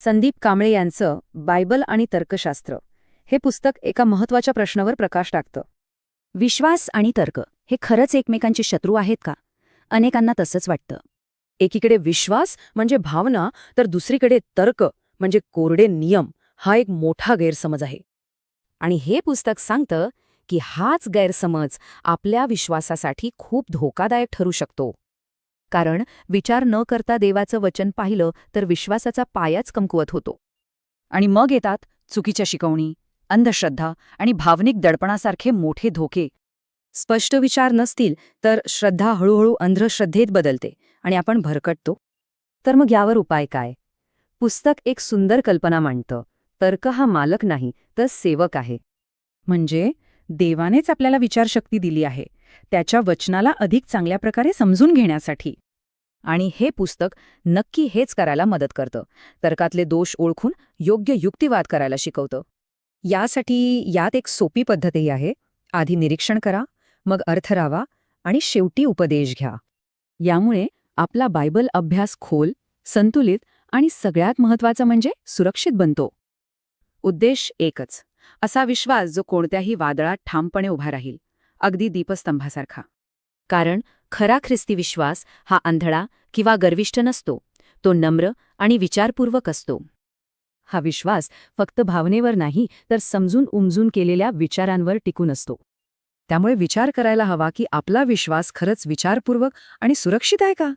संदीप कांबळे यांचं बायबल आणि तर्कशास्त्र. हे पुस्तक एका महत्त्वाच्या प्रश्नावर प्रकाश टाकतं. विश्वास आणि तर्क हे खरंच एकमेकांचे शत्रू आहेत का? अनेकांना तसंच वाटतं. एकीकडे विश्वास म्हणजे भावना तर दुसरीकडे तर्क म्हणजे कोरडे नियम हा एक मोठा गैरसमज आहे. आणि हे पुस्तक सांगतं की हाच गैरसमज आपल्या विश्वासासाठी खूप धोकादायक ठरू शकतो. कारण विचार न करता देवाचं वचन पाहिलं तर विश्वासाचा पायाच कमकुवत होतो. आणि मग येतात चुकीच्या शिकवणी अंधश्रद्धा आणि भावनिक दडपणासारखे मोठे धोके. स्पष्ट विचार नसतील तर श्रद्धा हळूहळू अंधश्रद्धेत बदलते आणि आपण भरकटतो. तर मग यावर उपाय काय? पुस्तक एक सुंदर कल्पना मांडतं. तर्क हा मालक नाही तर सेवक आहे. म्हणजे देवानेच आपल्याला विचारशक्ती दिली आहे. त्याच्या वचनाला अधिक चांगल्या प्रकारे समजून घेण्यासाठी. आणि हे पुस्तक नक्की हेच करायला मदत करतं. तर्कातले दोष ओळखून योग्य युक्तिवाद करायला शिकवतं. यासाठी यात एक सोपी पद्धतही आहे. आधी निरीक्षण करा मग अर्थ रावा आणि शेवटी उपदेश घ्या. यामुळे आपला बायबल अभ्यास खोल संतुलित आणि सगळ्यात महत्त्वाचा म्हणजे सुरक्षित बनतो. उद्देश एकच. असा विश्वास जो कोणत्याही वादळात ठामपणे उभा राहील. अगदी दीपस्तंभासारखा. कारण खरा ख्रिस्ती विश्वास हा आंधळा किंवा गर्विष्ठ नसतो तो नम्र आणि विचारपूर्वक असतो. हा विश्वास फक्त भावनेवर नाही तर समजून उमजून केलेल्या विचारांवर टिकून असतो. त्यामुळे विचार करायला हवा की आपला विश्वास खरंच विचारपूर्वक आणि सुरक्षित आहे का?